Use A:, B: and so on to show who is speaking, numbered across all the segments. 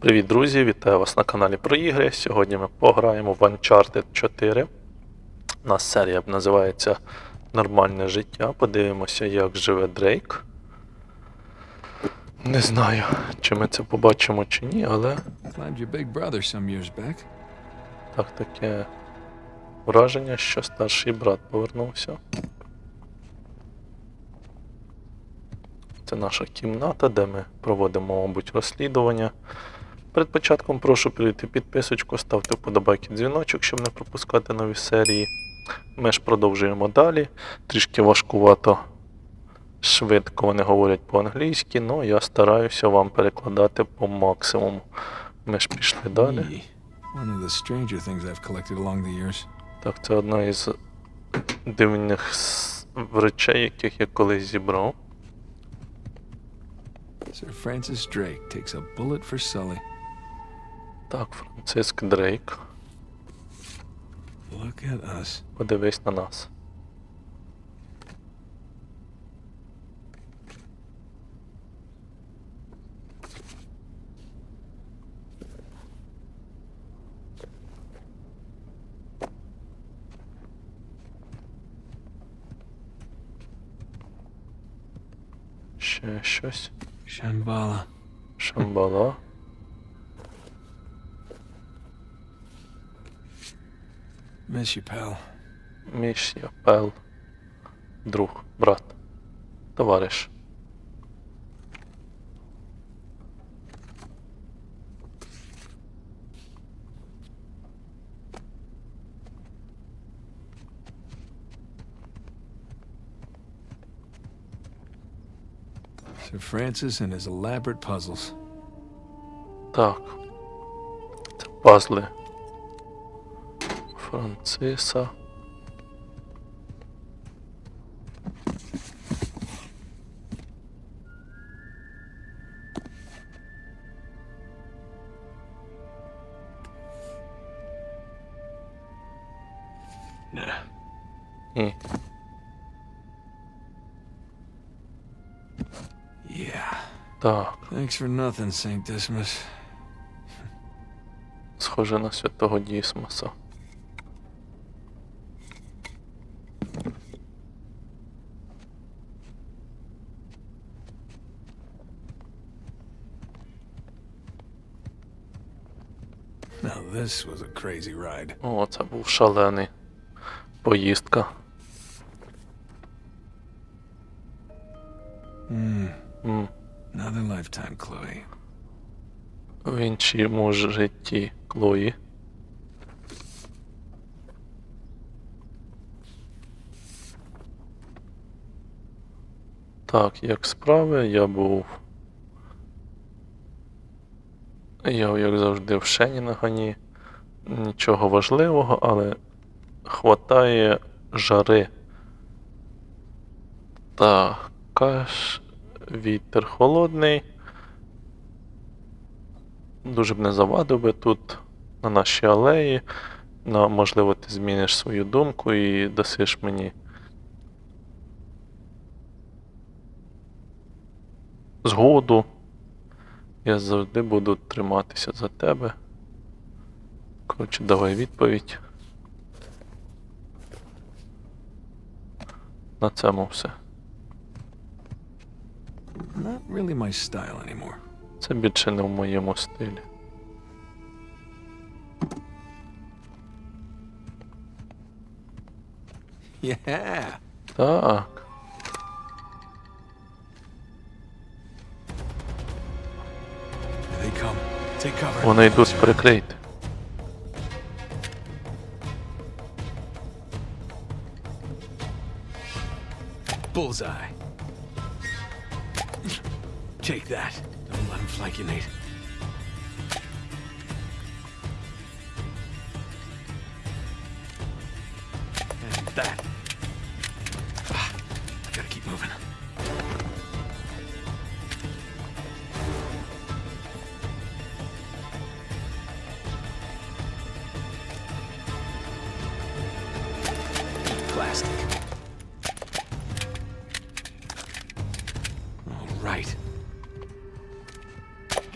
A: Привіт, друзі! Вітаю вас на каналі про ігри. Сьогодні ми пограємо в Uncharted 4. У нас серія називається Нормальне життя. Подивимося, як живе Дрейк. Не знаю, чи ми це побачимо чи ні, але
B: Climbed your big brother some years back.
A: так таке враження, що старший брат повернувся. Це наша кімната, де ми проводимо, мабуть, розслідування. Перед початком прошу перейти підписочку, ставте вподобайки дзвіночок, щоб не пропускати нові серії. Ми ж продовжуємо далі. Трішки важкувато швидко вони говорять по-англійськи, але я стараюся вам перекладати по максимуму. Ми ж пішли далі. Так, це одна із дивних речей, яких я колись зібрав.
B: Sir Francis Drake takes a bullet for Sully.
A: Так, Франциск Дрейк.
B: Look at us.
A: Подивись на нас. Ще щось.
B: Shambhala.
A: Шамбала.
B: Miss you, pal.
A: Місія, пел, друг, брат, товариш.
B: Sir Francis and his elaborate puzzles.
A: Так. Це пазли. Франциса.
B: Nah. Yeah.
A: Так.
B: Thanks for nothing, St. Dismas.
A: Схоже на святого Дісмоса.
B: This was a crazy ride.
A: О, це був шалений поїздка.
B: Hmm.
A: М,
B: Another lifetime, Chloe.
A: В іншому житті Клої. Так, як справи, я був. Я, як завжди, в Шенінгані. Нічого важливого, але хватає жари. Так, каш, вітер холодний. Дуже б не завадив би тут на нашій алеї. На, можливо, ти зміниш свою думку і дасиш мені згоду. Я завжди буду триматися за тебе. Коротше, давай відповідь. На цьому все.
B: Not really my style anymore.
A: Це більше не в моєму стилі.
B: Yeah.
A: Так.
B: They come. Take cover.
A: Вони йдуть прикрийте.
B: Bullseye. Take that. Don't let him flank you, Nate. And that.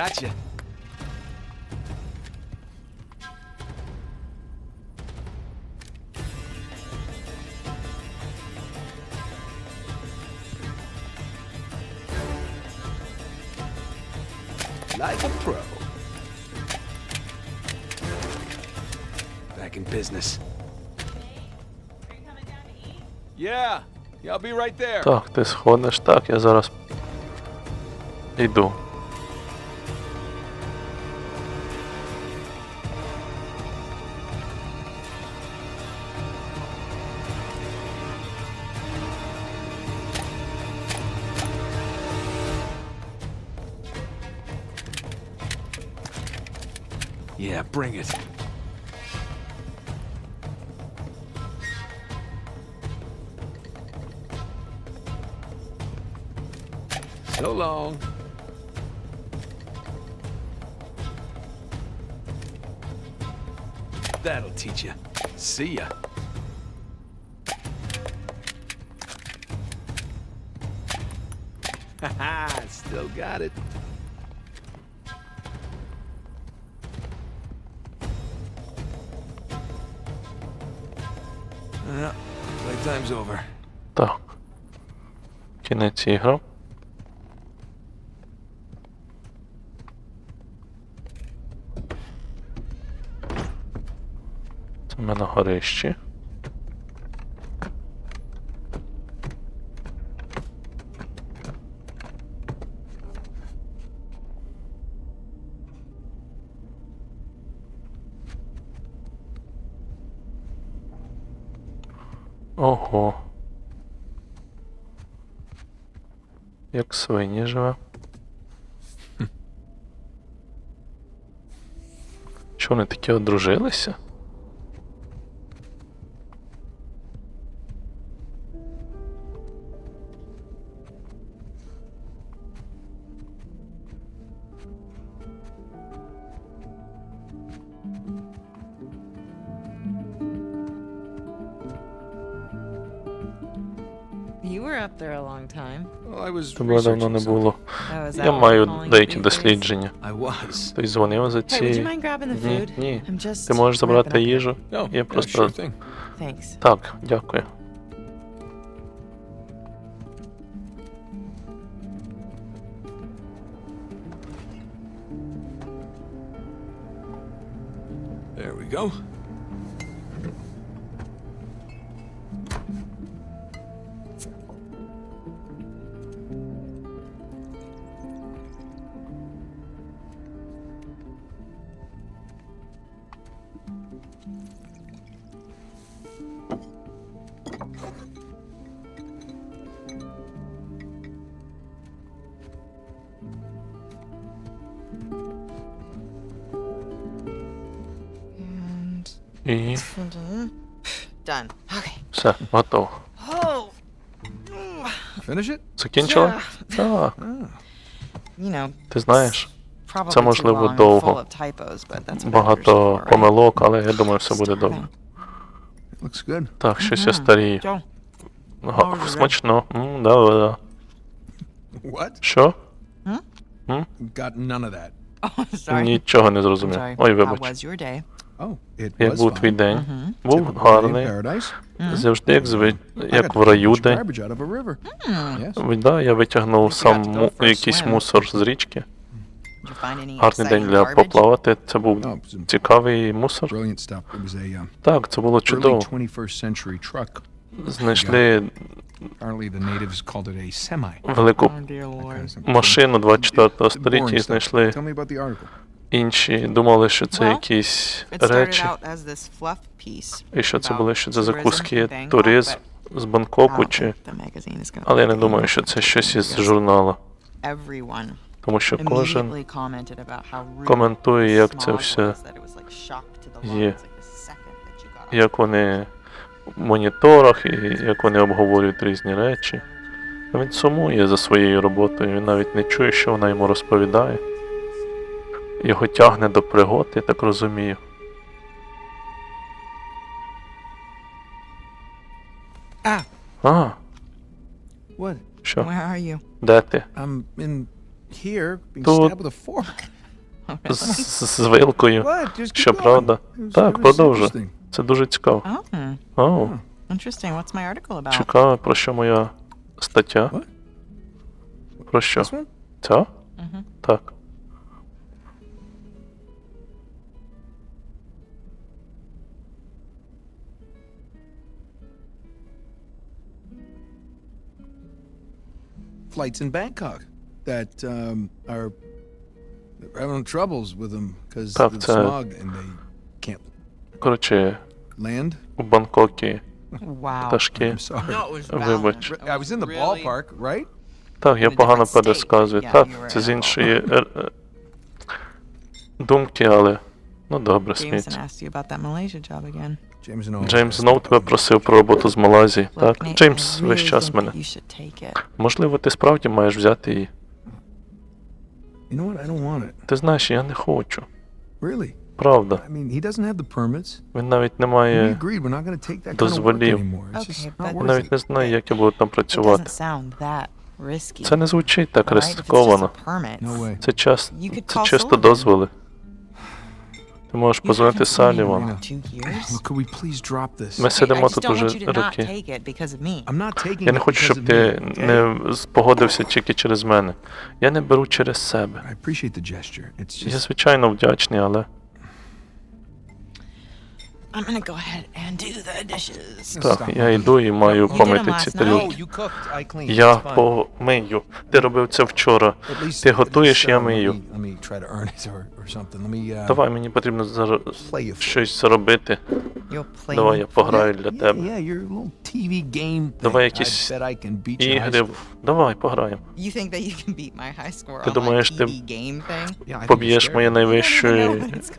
B: Gotcha. Like a pro. Back in business. Yeah, yeah, I'll be right there.
A: Так, ти сходиш, так, я зараз йду.
B: long. That'll teach you. See ya. Haha, still got it. Yeah, playtime's over.
A: Так. Кінець ігри. Ми на горищі. Ого. Як свині живе. Що вони такі одружилися? Тебе давно не було.
C: Oh,
A: Я маю деякі дослідження. Ти дзвонив за ці. Ні, ні. Ти можеш забрати їжу? Я просто. Так, дякую.
B: There we go.
A: І
C: done. Okay.
A: все, готово.
C: Oh,
B: Finish it?
A: Закінчила? Так,
C: you know,
A: ти знаєш, Це, можливо, довго. багато помилок, але я думаю, все буде добре.
B: Looks good.
A: Так, щось я старію.
C: Joe,
A: Га-
C: How was it?
A: Смачно. М, да, да, да.
B: What?
A: Що?
B: Got none of that.
C: Oh.
A: Нічого не зрозумів. Ой,
C: How
A: вибач.
B: Oh,
A: Як
B: was
A: був твій день? Був гарний.
B: paradise.
A: Завжди як зви...
B: I
A: як в раю день.
B: garbage out of a river. Yes.
A: Ви- Да, я витягнув сам му... якийсь мусор з річки. Гарний день для поплавати. Це був цікавий мусор.
B: brilliant stuff. It was a um,
A: Так, це було
B: early
A: чудово.
B: 21st century truck.
A: Знайшли
B: Apparently the natives called it a semi.
A: велику
C: Oh, dear Lord.
A: машину 24
B: Boring
A: століття і знайшли Інші. Думали, що це якісь речі. І що це були, що це закуски туризм з Бангкоку чи. Але я не думаю, що це щось із журналу. Тому що кожен коментує, як це все є. як вони в моніторах і як вони обговорюють різні речі. Він сумує за своєю роботою, він навіть не чує, що вона йому розповідає. Його тягне до пригод, я так розумію.
B: Ah,
A: А,
B: what?
A: що?
C: Where are you?
A: Де ти?
B: I'm in here being
A: Тут.
B: stabbed with a fork.
C: Oh,
A: З,
C: really?
A: з, з вилкою.
B: What? Just keep
A: Що
B: going.
A: правда? Так, продовжуй.
B: interesting.
A: Це дуже цікаво.
C: Oh,
A: О,
C: interesting. What's my article about?
A: цікаво, про що моя стаття?
B: What?
A: Про що?
B: This one?
A: Ця?
C: Мгм.
A: Так.
B: Flights in Bangkok that um, are having troubles with them because
A: Так,
B: of the
A: це-
B: smog and they can't
A: Коротше,
B: land.
A: у Бангкокі
D: Wow.
A: пташки.
B: I'm sorry.
D: No, it was
A: Вибач.
B: I was in the
D: Really?
B: ballpark, right?
A: Так, я погано
D: different state.
A: пересказую.
D: Yeah,
A: Так,
D: were
A: це з іншої е, е, думки, але. Ну добре,
D: Jameson
A: сміть.
D: asked you about that Malaysia job again.
A: Джеймс
B: about
A: тебе просив про роботу з Малайзії. Так, Джеймс весь час мене. Можливо, ти справді маєш взяти її. Ти знаєш, я не хочу. Правда. Він навіть не має. дозволів.
B: worth
A: навіть не знаю, як я буду там працювати. Це не звучить так ризиковано. Це час. Це чисто дозволи. Ти можеш позвонити Саліван. Ми сидимо тут уже роки. Я не хочу, щоб ти не спогодився тільки через мене. Я не беру через себе. Я звичайно вдячний, але
D: I'm gonna go ahead and do the dishes.
A: так, я йду і маю помити ці тарілки. Я помию. Ти робив це вчора. Ти готуєш, я
B: uh,
A: мию.
B: uh,
A: Давай, мені потрібно зараз щось зробити. Давай я пограю для тебе. Давай якісь Ігри. Давай, пограємо. Ти думаєш, ти Поб'єш моє
B: scary.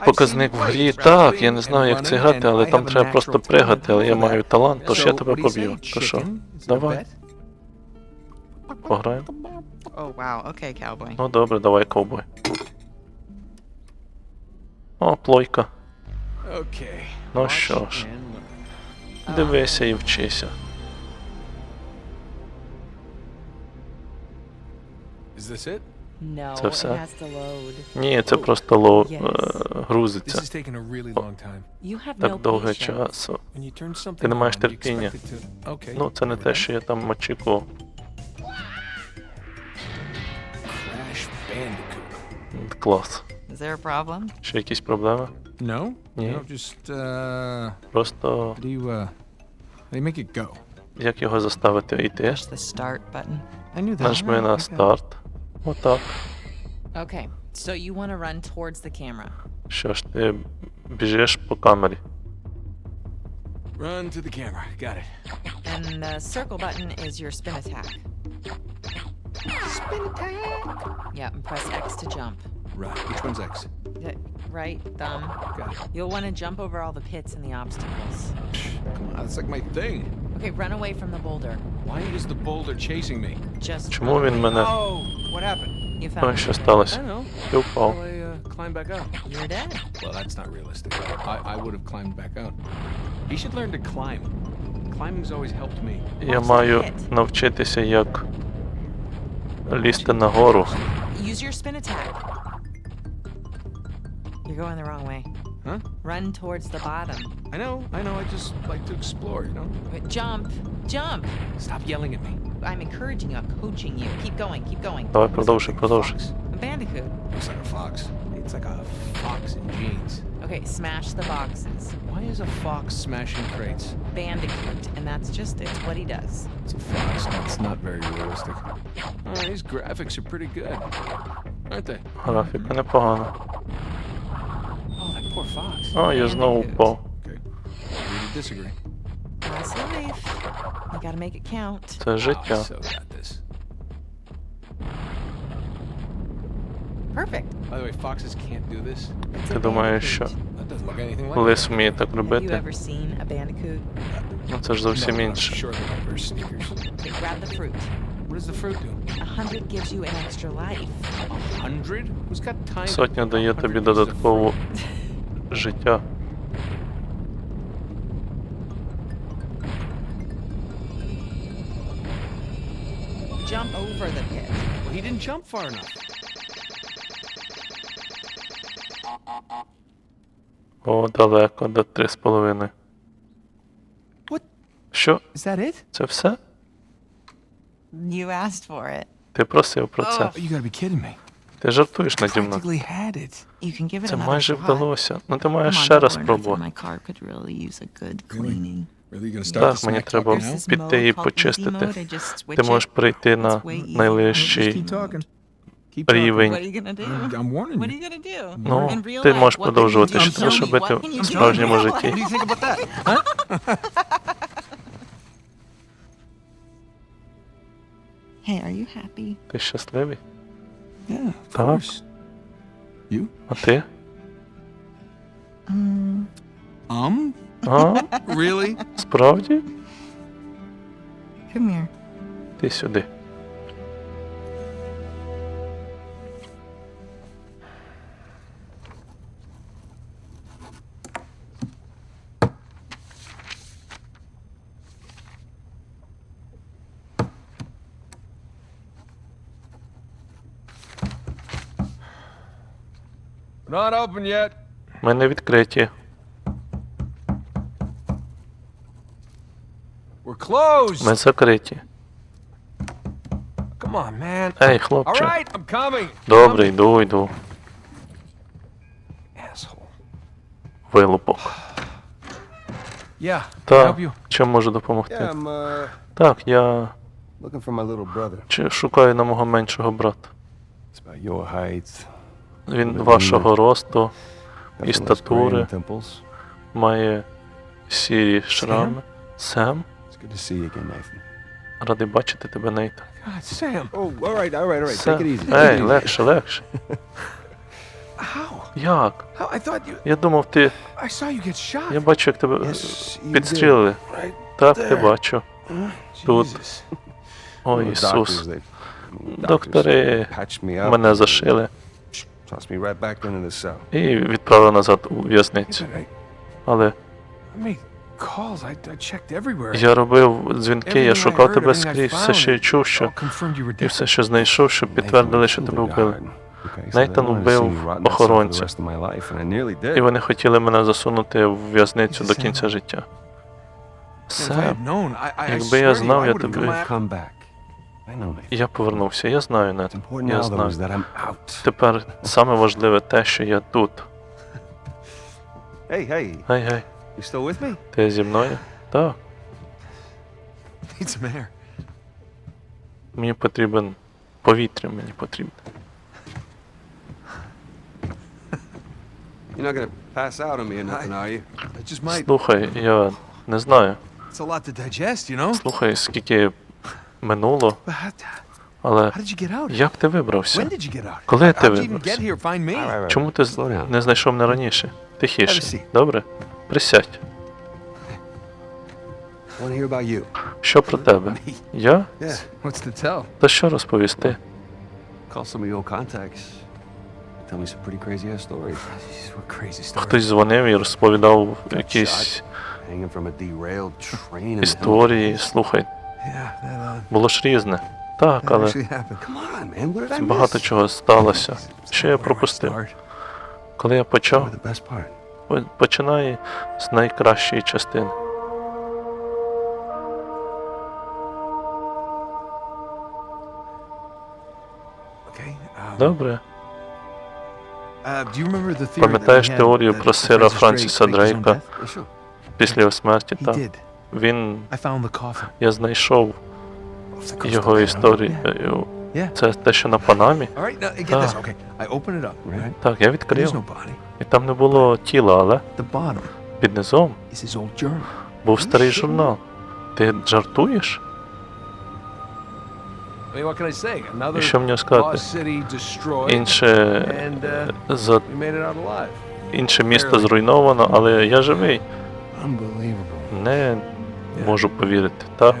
D: I
A: показник в грі. Так, я не знаю, як це грати, але там треба просто пригати, але я
B: talent
A: маю талант, тож я тебе поб'ю. То що? Давай. Пограємо?
D: Oh.
A: Ну добре, давай, ковбой. О, плойка. Ну що ж, дивися і вчися.
B: Is this it?
A: Це все? Ні, це просто ло... Е, грузиться. Так
C: no
A: довго часу. Ти не маєш терпіння. Ну, це не те, що я там очікував. Клас. Ще якісь проблеми?
B: Uh
A: Просто
B: uh
A: як його заставити йти? Нажми на старт. Отак.
C: Okay, so you want to run towards the camera.
A: Що ж, ти біжиш по камері.
B: Run to the camera. Got it.
C: And the circle button is your spin attack.
B: Spin attack.
C: Yeah, and press X to jump.
B: Right. Which one's X?
C: Yeah, Right thumb.
B: Got it.
C: You'll want to jump over all the pits and the obstacles.
B: Come on, that's like my thing.
C: Okay, run away from the boulder.
B: Why is the boulder chasing me?
C: Just
A: Чому
C: run
A: він
C: away.
A: мене.
B: Oh, what happened?
C: You
A: Ой,
C: found
A: що
C: it.
A: сталося?
B: I know.
A: Ти впав.
B: Will I uh, climb back up?
C: You're dead.
B: Well, that's not realistic. I, I would have climbed back out. He should learn to climb. Climbing's always helped me.
A: Я маю навчитися, як лізти нагору.
C: Use your spin attack. You're going the wrong way.
B: Huh?
C: Run towards the bottom.
B: I know, I know. I just like to explore, you know?
C: Wait, Jump! Jump!
B: Stop yelling at me.
C: I'm encouraging you, I'm coaching you. Keep going, keep going.
A: Давай продовжуй, продовжуй.
C: A bandicoot.
B: Looks like a fox. It's like a fox in jeans.
C: Okay, smash the boxes.
B: Why is a fox smashing crates?
C: Bandicoot, and that's just it's what he does.
B: It's a fox. That's not very realistic. Oh, these graphics are pretty good, aren't they?
A: Графіка непогана. А, я знову впав.
B: Okay. Agree to disagree.
C: That's life. You gotta make it count.
A: Це
B: Oh,
A: життя.
B: so got this.
C: Perfect.
B: By the way, foxes can't do this.
C: It's
A: Ти думаєш, що
C: bandicoot.
B: That doesn't look anything like
A: лис вміє так
C: Have you
A: робити?
C: ever seen a bandicoot?
A: Ну це ж зовсім інше. Сотня дає тобі
B: fruit?
A: Життя.
C: Jump over the pit.
B: Well, he didn't jump far enough.
A: О, далеко, до три з половиною.
B: What?
A: Що?
B: Is that it?
A: Це все?
D: You asked for it.
A: Ти просив про це.
B: Oh, you gotta be kidding me.
A: Ти жартуєш наді мною. Це майже вдалося. Ну ти маєш ще раз спробувати. Так, мені треба піти і почистити. Ти можеш
D: it.
A: перейти на
D: What
A: рівень. Ну, ти можеш продовжувати, що ти робити в справжньому житті. Ти щасливий?
E: Yeah, of
A: Так.
E: course. You?
A: А ти?
D: Um,
E: Um?
A: А?
E: Really?
A: Справді?
D: come here.
A: Ти сюди.
B: Not open yet.
A: Ми не відкриті.
B: We're closed.
A: Ми закриті.
B: Come on, man.
A: Ей,
B: All
A: хлопче.
B: right, I'm coming.
A: Добре, йду, йду.
B: Asshole.
A: Вилупок.
B: Yeah. Can I
A: Так,
B: help you?
A: чим можу допомогти?
F: Yeah, I'm uh,
A: Так, я
F: looking for my little brother.
A: чи- шукаю на мого меншого брата.
F: It's about your height.
A: Він вашого росту, І статури. має сірі шрами. Сем, радий бачити тебе, Нейт.
B: God, Sam.
F: Oh, all right, all right, all right.
A: Сем.
F: Take it easy. take
A: Ей, легше, легше. Як? Я думав, ти. Я бачу, як тебе підстрілили. Так, ти
F: there.
A: бачу. Тут. О, Ісус. Доктори мене зашили і відправили назад у в'язницю. Але я робив дзвінки, я шукав тебе скрізь, все,
B: found,
A: чув, що і все, що знайшов, щоб підтвердили, що тебе вбили. Нейтан вбив охоронця. І вони хотіли мене засунути в в'язницю до кінця життя.
B: I
A: Якби я знав, я тобі- я повернувся. Я знаю, Нет. Я знаю. Тепер саме важливе те, що я тут.
F: Hey, hey,
A: Гей, гей,
F: you still with me?
A: ти зі мною? Так. Мені потрібен повітря, мені потрібно.
F: You're not gonna pass out on me or nothing, are you?
B: I just might.
A: Слухай, я не знаю.
B: It's a lot to digest, you know?
A: Слухай, скільки минуло, але як ти вибрався? Коли ти вибрався? Чому ти не знайшов мене раніше? Тихіше. Добре? Присядь. Що про тебе? Я? Та що розповісти? Хтось дзвонив і розповідав якісь історії. Слухай,
B: uh,
A: було ж різне. Так, але багато чого сталося. Що я пропустив? Коли я почав, починає з найкращої частини.
B: Um,
A: Добре.
B: uh,
A: Пам'ятаєш теорію про сира Франсіса Дрейка після його смерті? Так. Він, я знайшов його історію. Це те, що на Панамі. Ah.
B: Right?
A: Так, я відкрив. І там не було тіла, але під низом був старий журнал. Ти жартуєш? І що мені сказати? Інше,
B: uh,
A: за, інше місто зруйновано, але я живий. Не можу повірити. Так,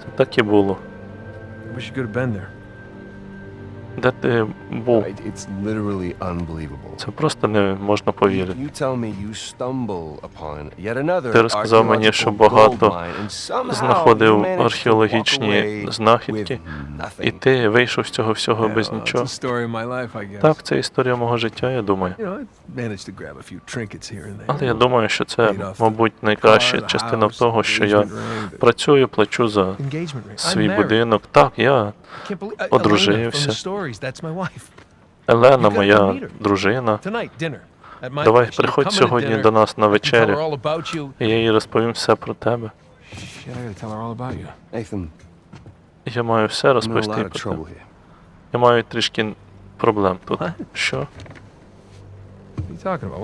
A: це так і було. Де ти був?
F: Right, It's literally unbelievable.
A: Це просто не можна повірити.
F: You tell me you stumble upon yet another
A: Ти розказав мені, що багато знаходив археологічні знахідки, і ти вийшов з цього всього без нічого.
B: It's a story of my life, I guess.
A: Так, це історія мого життя, я думаю. Але я думаю, що це, мабуть, найкраща частина того, що я працюю, плачу за свій будинок. Так, я
B: Uh,
A: одружився. Елена, моя дружина. Давай, приходь сьогодні до нас на вечерю, і я їй розповім все про тебе. Я маю все розповісти про тебе. Я маю трішки проблем тут. Що?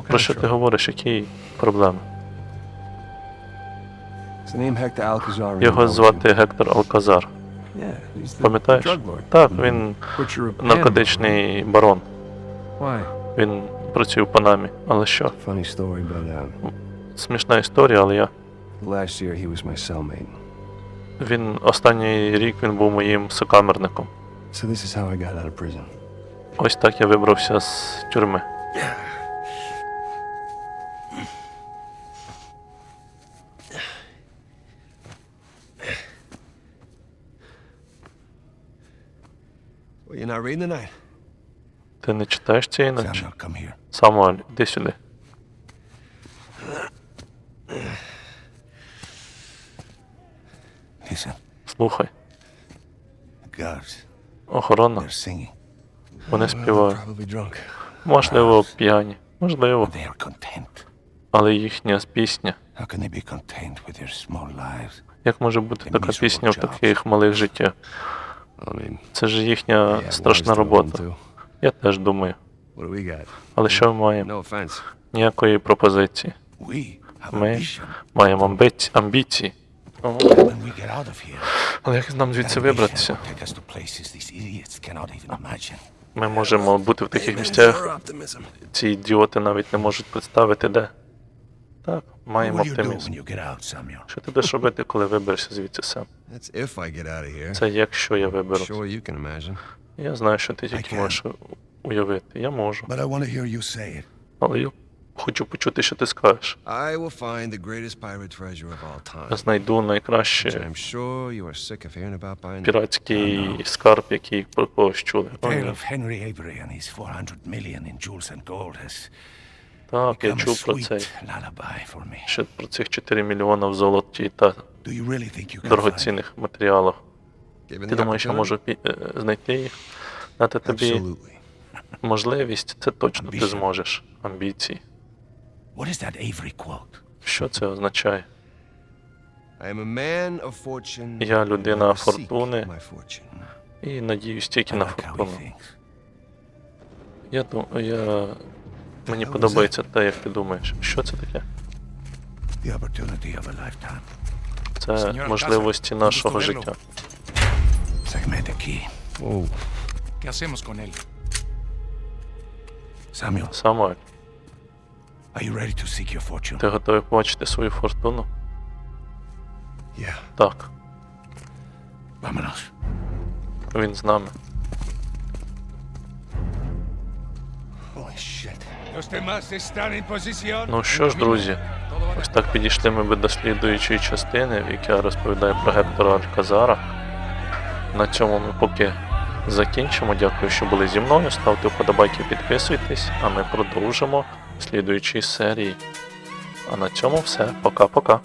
A: Про що ти говориш? Які проблеми? Його звати Гектор Алказар. Пам'ятаєш? Так, він
E: of Panama.
A: наркотичний барон. Він працює в Панамі. Але що? Смішна історія, але я. Він останній рік він був моїм сокамерником. Ось так я вибрався з тюрми.
F: Well, you're not reading tonight?
A: Ти не читаєш цієї ночі?
F: Samuel, come here.
A: Самуель, іди сюди.
G: Listen,
A: Слухай.
G: guards,
A: Охорона.
G: they're singing.
A: Вони співають.
F: Probably drunk.
A: Можливо, п'яні. Можливо.
G: They are content.
A: Але їхня пісня.
G: How can they be content with their small lives?
A: Як може бути така пісня в таких малих життях? Це ж їхня страшна робота. Я теж думаю. Але що ми маємо? Ніякої пропозиції. Ми маємо амбіції. Ого. Але як нам звідси вибратися? Ми можемо бути в таких місцях. Ці ідіоти навіть не можуть представити де. Так, маємо оптимізм. Що ти будеш робити, коли виберешся звідси сам? Це якщо я виберу. Я знаю, що ти тільки можеш уявити. Я можу. Але я хочу почути, що ти скажеш. Я знайду
F: now.
A: піратський скарб, який про когось чули. Так, я чув про це. Ще про цих 4 мільйона в золоті та дорогоцінних матеріалах. Ти думаєш, я можу е, знайти їх? Дати тобі можливість, це точно ти зможеш. Амбіції. Що це означає? Я людина фортуни. І надіюсь тільки на фортуну. Я думаю, я... Мені подобається те, як ти думаєш. Що це таке? Це можливості нашого життя.
F: Oh,
A: Самуель,
G: are you ready to seek your fortune?
A: ти готовий побачити свою фортуну?
G: Yeah.
A: Так, він з нами.
G: Holy shit.
A: Ну що ж, друзі, ось так підійшли ми до слідуючої частини, в якій я розповідаю про Гектора Альказара. На цьому ми поки закінчимо. Дякую, що були зі мною. Ставте вподобайки, підписуйтесь, а ми продовжимо в слідуючій серії. А на цьому все. Пока-пока.